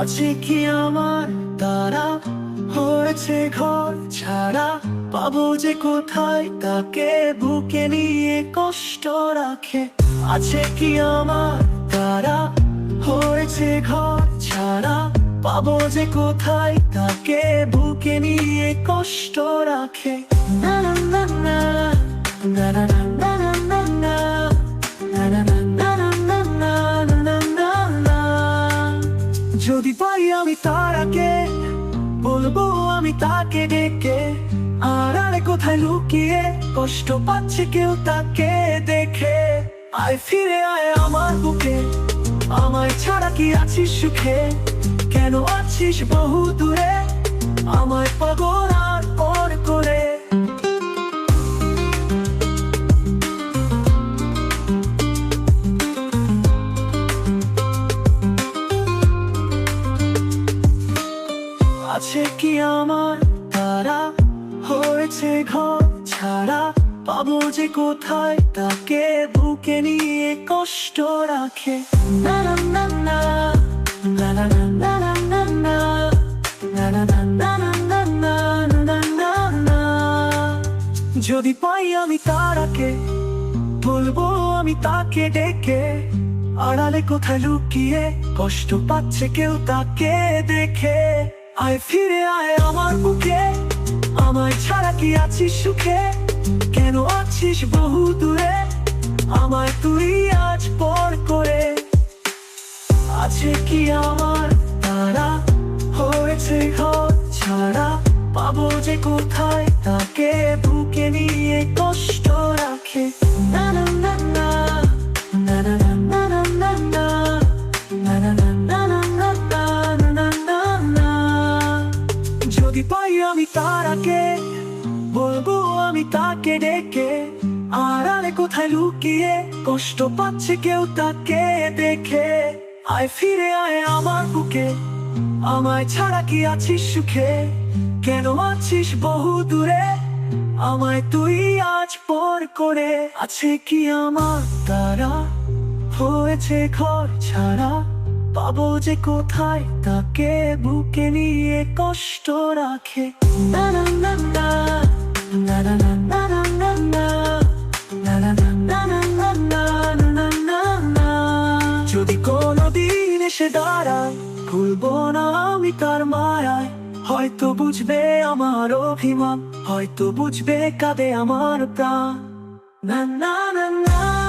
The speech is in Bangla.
আছে কি আমার? তারা হয়েছে ঘর ছাড়া পাবো যে কোথায়? তাকে বুকে নিয়ে কষ্ট রাখে। আছে কি আমার? তারা হয়েছে ঘর ছাড়া পাবো যে কোথায়? তাকে বুকে নিয়ে কষ্ট রাখে। না না যদি পাই আমি তারাকে, বলব আমি তাকে ডেকে। আরে কোথায় লুকিয়ে কষ্ট পাচ্ছে কেউ তাকে দেখে। আয় ফিরে আয় আমার বুকে, আমায় ছাড়া কি আছিস সুখে? কেন আছিস বহু দূরে? আছে কি আমার তারা হয়েছে ঘর ছাড়া পাবো যে কোথায় তাকে বুকে নিয়ে কষ্ট রাখে না না যদি পাই আমি তারাকে বলব আমি তাকে ডেকে আড়ালে কোথায় লুকিয়ে কষ্ট পাচ্ছে কেউ তাকে দেখে আয় ফিরে আয় আমার বুকে। আমায় ছাড়া কি আছিস সুখে? কেন আছিস বহু দূরে? আমায় তুই আজ পর করে। আছে কি আমার তারা? হয়েছে ঘর ছাড়া। পাবো যে কোথায় তাকে তারাকে, বলব আমি তাকে ডেকে। আড়ালে কোথায় লুকিয়ে কষ্ট পাচ্ছে কেউ তাকে দেখে। আয় ফিরে আয় আমার বুকে, আমায় ছাড়া কি আছিস সুখে? কেন আছিস বহু দূরে? আমায় তুই আজ পর করে। আছে কি আমার তারা হয়েছে ঘর ছাড়া? পাবো যে কোথায় তাকে বুকে নিয়ে কষ্ট রাখে না না না যদি এসে দাঁড়ায় ভুলবো না আমি তার মায়ায় হয়তো বুঝবে আমার অভিমান হয়তো বুঝবে কাঁদে আমার প্রাণ না না না না